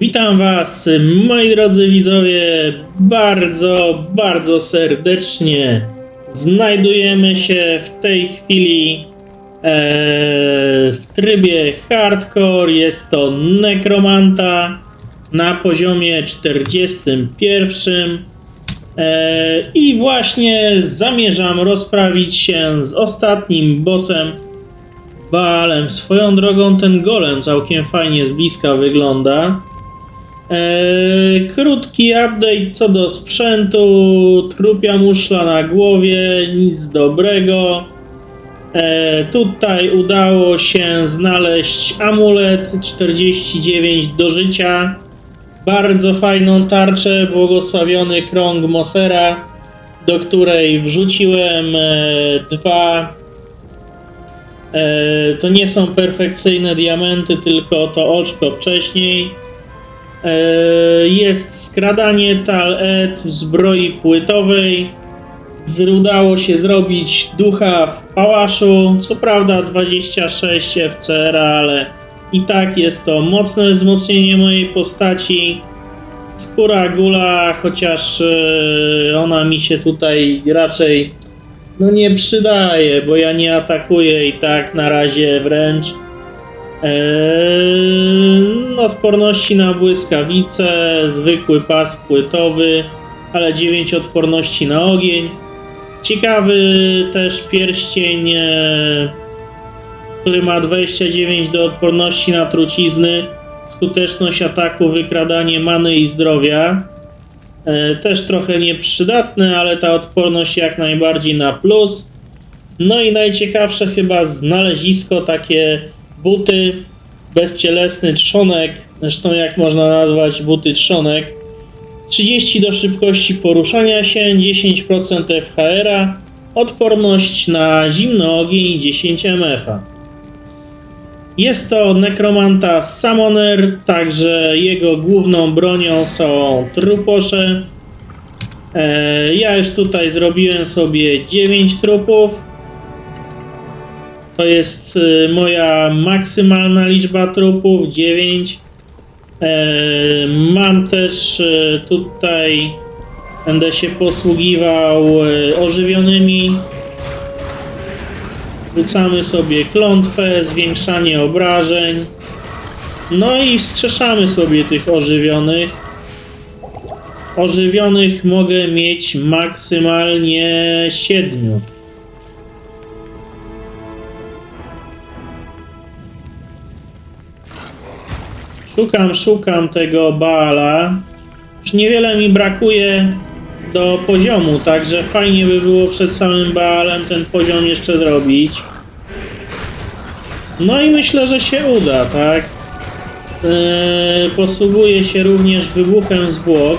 Witam Was, moi drodzy widzowie, bardzo, bardzo serdecznie. Znajdujemy się w tej chwili e, w trybie hardcore. Jest to nekromanta na poziomie 41. E, I właśnie zamierzam rozprawić się z ostatnim bossem Baalem. Swoją drogą ten golem całkiem fajnie z bliska wygląda. Eee, krótki update co do sprzętu. Trupia muszla na głowie, nic dobrego. Eee, tutaj udało się znaleźć amulet 49 do życia. Bardzo fajną tarczę, błogosławiony krąg Mosera, do której wrzuciłem e, dwa E, to nie są perfekcyjne diamenty, tylko to oczko wcześniej. E, jest skradanie tal-et w zbroi płytowej. Z- Udało się zrobić ducha w pałaszu. Co prawda 26 FCR, ale i tak jest to mocne wzmocnienie mojej postaci. Skóra gula, chociaż e, ona mi się tutaj raczej no nie przydaje, bo ja nie atakuję i tak na razie wręcz. Eee, odporności na błyskawice, zwykły pas płytowy, ale 9 odporności na ogień. Ciekawy też pierścień, e, który ma 29 do odporności na trucizny, skuteczność ataku, wykradanie many i zdrowia. E, Też trochę nieprzydatne, ale ta odporność jak najbardziej na plus. No i najciekawsze chyba znalezisko, takie buty, bezcielesny trzonek, zresztą jak można nazwać buty trzonek. 30 do szybkości poruszania się, 10% FHR-a, odporność na zimny ogień i 10 MF-a. Jest to nekromanta Summoner, także jego główną bronią są truposze. E, ja już tutaj zrobiłem sobie 9 trupów. To jest e, moja maksymalna liczba trupów 9. E, mam też e, tutaj, będę się posługiwał e, ożywionymi Rzucamy sobie klątwę, zwiększanie obrażeń. No i wskrzeszamy sobie tych ożywionych. Ożywionych mogę mieć maksymalnie 7. Szukam, szukam tego Baala. Już niewiele mi brakuje do poziomu, także fajnie by było przed samym Baalem ten poziom jeszcze zrobić. No i myślę, że się uda, tak? Eee, posługuję się również wybuchem zwłok.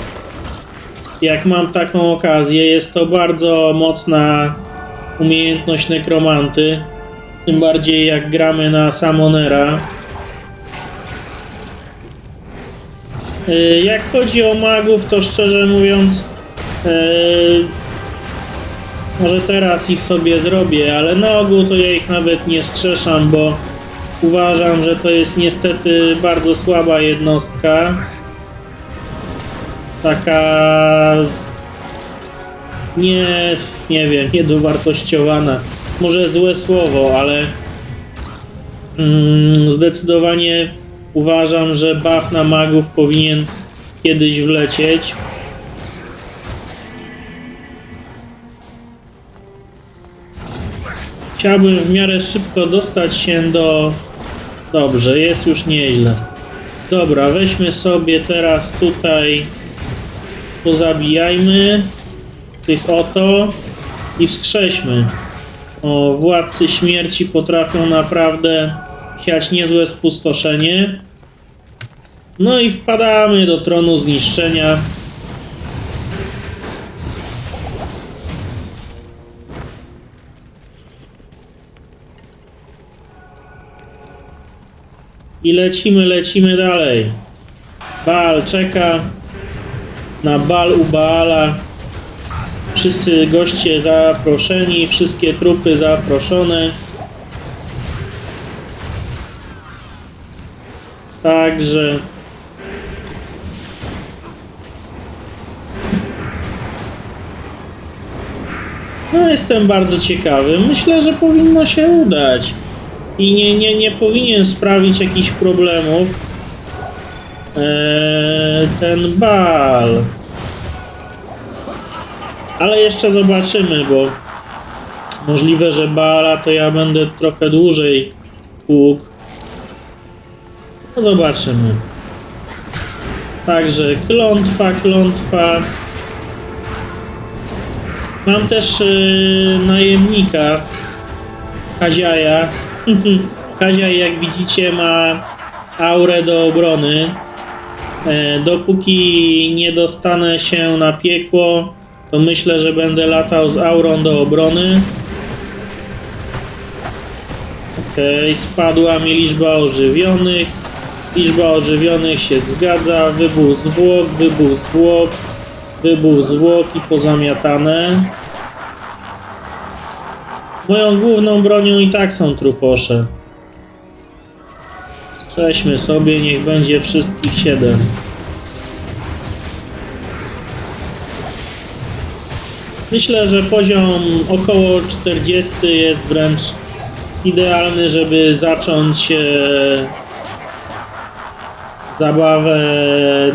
Jak mam taką okazję, jest to bardzo mocna umiejętność nekromanty. Tym bardziej jak gramy na Samonera. Jak chodzi o magów, to szczerze mówiąc, eee, może teraz ich sobie zrobię, ale na ogół to ja ich nawet nie skrzeszam, bo uważam, że to jest niestety bardzo słaba jednostka. Taka. Nie, nie wiem, niedowartościowana. Może złe słowo, ale mm, zdecydowanie uważam, że buff na magów powinien kiedyś wlecieć. Chciałbym w miarę szybko dostać się do... Dobrze, jest już nieźle. Dobra, weźmy sobie teraz tutaj... Pozabijajmy tych oto i wskrześmy. O, władcy śmierci potrafią naprawdę siać niezłe spustoszenie. No i wpadamy do tronu zniszczenia. I lecimy, lecimy dalej. Baal czeka na bal u Baala. Wszyscy goście zaproszeni, wszystkie trupy zaproszone. Także... No jestem bardzo ciekawy. Myślę, że powinno się udać. I nie, nie, nie powinien sprawić jakichś problemów. Eee, ten bal. Ale jeszcze zobaczymy, bo możliwe, że bala to ja będę trochę dłużej tłukł. No zobaczymy. Także klątwa, klątwa. Mam też yy, najemnika Kaziaja. Kaziaj, jak widzicie, ma aurę do obrony. E, dopóki nie dostanę się na piekło, to myślę, że będę latał z aurą do obrony. Okej, spadła mi liczba ożywionych. Liczba ożywionych się zgadza. Wybuch zwłok, wybuch zwłok, wybuch zwłok i pozamiatane. Moją główną bronią i tak są truposze. Strześmy sobie, niech będzie wszystkich siedem. Myślę, że poziom około 40 jest wręcz idealny, żeby zacząć e, zabawę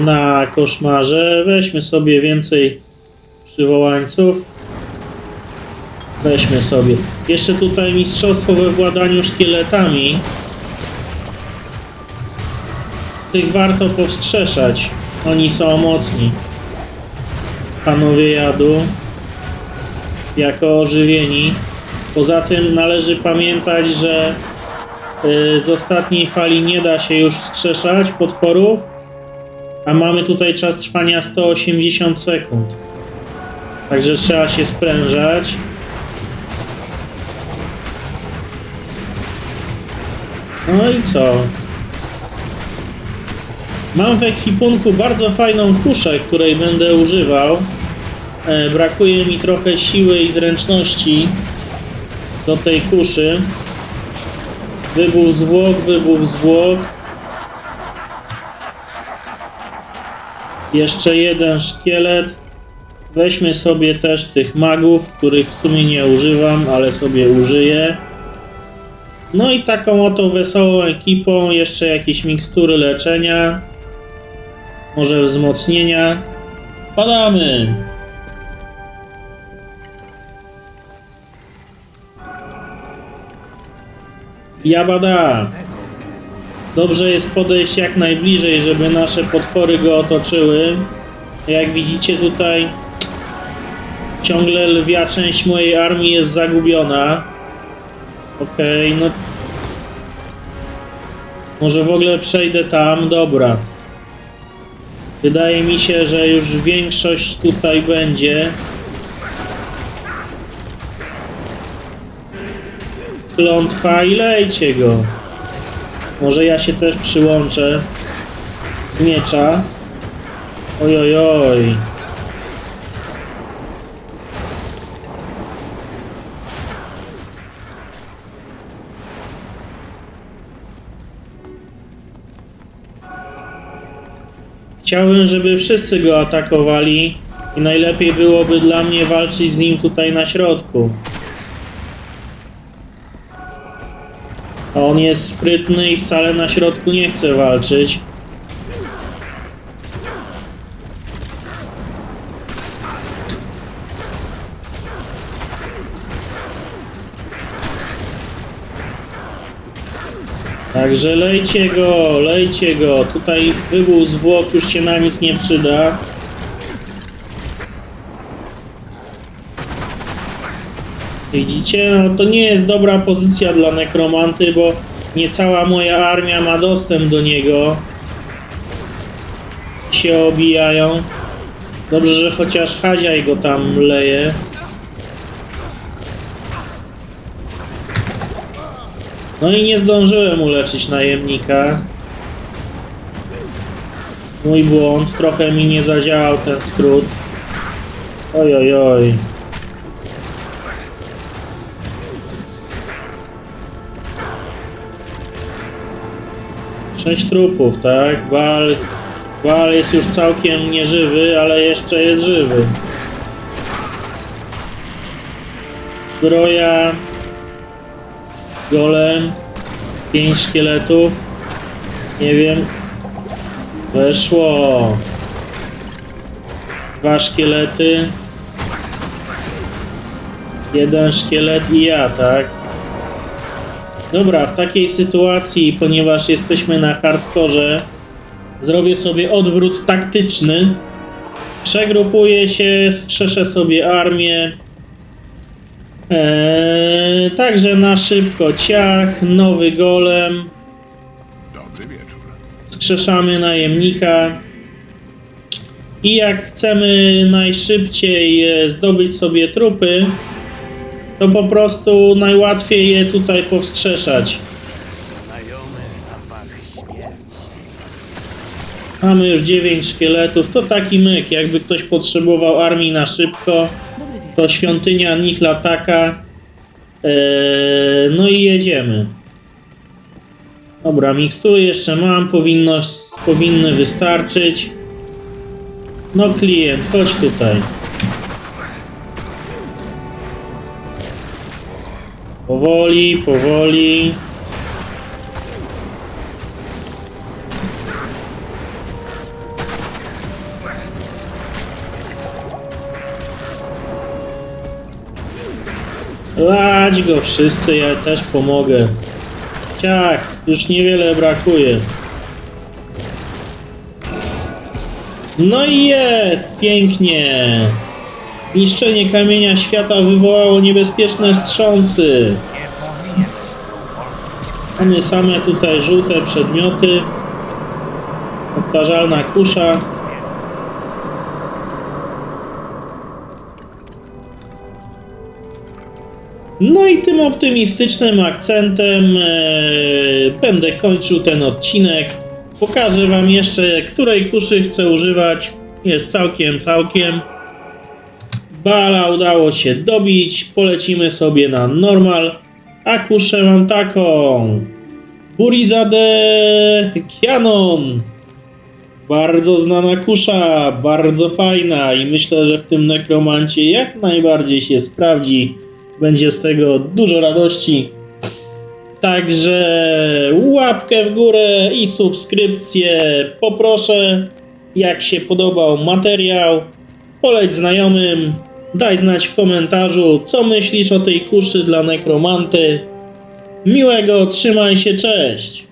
na koszmarze. Weźmy sobie więcej przywołańców. Weźmy sobie. Jeszcze tutaj mistrzostwo we władaniu szkieletami. Tych warto powskrzeszać. Oni są mocni. Panowie jadu. Jako ożywieni. Poza tym należy pamiętać, że z ostatniej fali nie da się już wskrzeszać potworów. A mamy tutaj czas trwania 180 sekund. Także trzeba się sprężać. No i co? Mam w ekwipunku bardzo fajną kuszę, której będę używał. E, brakuje mi trochę siły i zręczności do tej kuszy. Wybuch zwłok, wybuch zwłok. Jeszcze jeden szkielet. Weźmy sobie też tych magów, których w sumie nie używam, ale sobie użyję. No i taką oto wesołą ekipą, jeszcze jakieś mikstury leczenia, może wzmocnienia. Padamy! Jabada! Dobrze jest podejść jak najbliżej, żeby nasze potwory go otoczyły. Jak widzicie tutaj ciągle lwia część mojej armii jest zagubiona. Okej, no. Może w ogóle przejdę tam, dobra. Wydaje mi się, że już większość tutaj będzie. Klątwa i lejcie go. Może ja się też przyłączę z miecza. Oj, oj, oj. Chciałbym, żeby wszyscy go atakowali i najlepiej byłoby dla mnie walczyć z nim tutaj na środku. On jest sprytny i wcale na środku nie chce walczyć. Także lejcie go, lejcie go. Tutaj wybuch zwłok już się na nic nie przyda. Widzicie? No to nie jest dobra pozycja dla nekromanty, bo nie cała moja armia ma dostęp do niego. Się obijają. Dobrze, że chociaż Hadziaj go tam leje. No i nie zdążyłem uleczyć najemnika. Mój błąd, trochę mi nie zadziałał ten skrót. Oj, oj, oj. Sześć trupów, tak? Bal, Bal jest już całkiem nieżywy, ale jeszcze jest żywy. Zbroja. Golem. Pięć szkieletów. Nie wiem. Weszło. Dwa szkielety. Jeden szkielet i ja, tak? Dobra, w takiej sytuacji, ponieważ jesteśmy na hardkorze, zrobię sobie odwrót taktyczny. Przegrupuję się, skrzeszę sobie armię. Eee, także na szybko ciach, nowy golem. Dobry wieczór. Skrzeszamy najemnika. I jak chcemy najszybciej e, zdobyć sobie trupy, to po prostu najłatwiej je tutaj powskrzeszać. Mamy już 9 szkieletów, to taki myk. Jakby ktoś potrzebował armii na szybko, to świątynia Nihlataka. Eee, no i jedziemy. Dobra, mikstury jeszcze mam, powinno, powinny wystarczyć. No klient, chodź tutaj. Powoli, powoli. Lać go wszyscy, ja też pomogę. Ciach, już niewiele brakuje. No i jest, pięknie. Zniszczenie kamienia świata wywołało niebezpieczne wstrząsy. Mamy same tutaj żółte przedmioty. Powtarzalna kusza. No i tym optymistycznym akcentem e, będę kończył ten odcinek. Pokażę Wam jeszcze, której kuszy chcę używać. Jest całkiem, całkiem. Bala udało się dobić. Polecimy sobie na normal. A kuszę mam taką. Burizade Kianon. Bardzo znana kusza, bardzo fajna i myślę, że w tym nekromancie jak najbardziej się sprawdzi. Będzie z tego dużo radości. Także łapkę w górę i subskrypcję poproszę. Jak się podobał materiał, poleć znajomym, daj znać w komentarzu, co myślisz o tej kuszy dla nekromanty. Miłego, trzymaj się, cześć!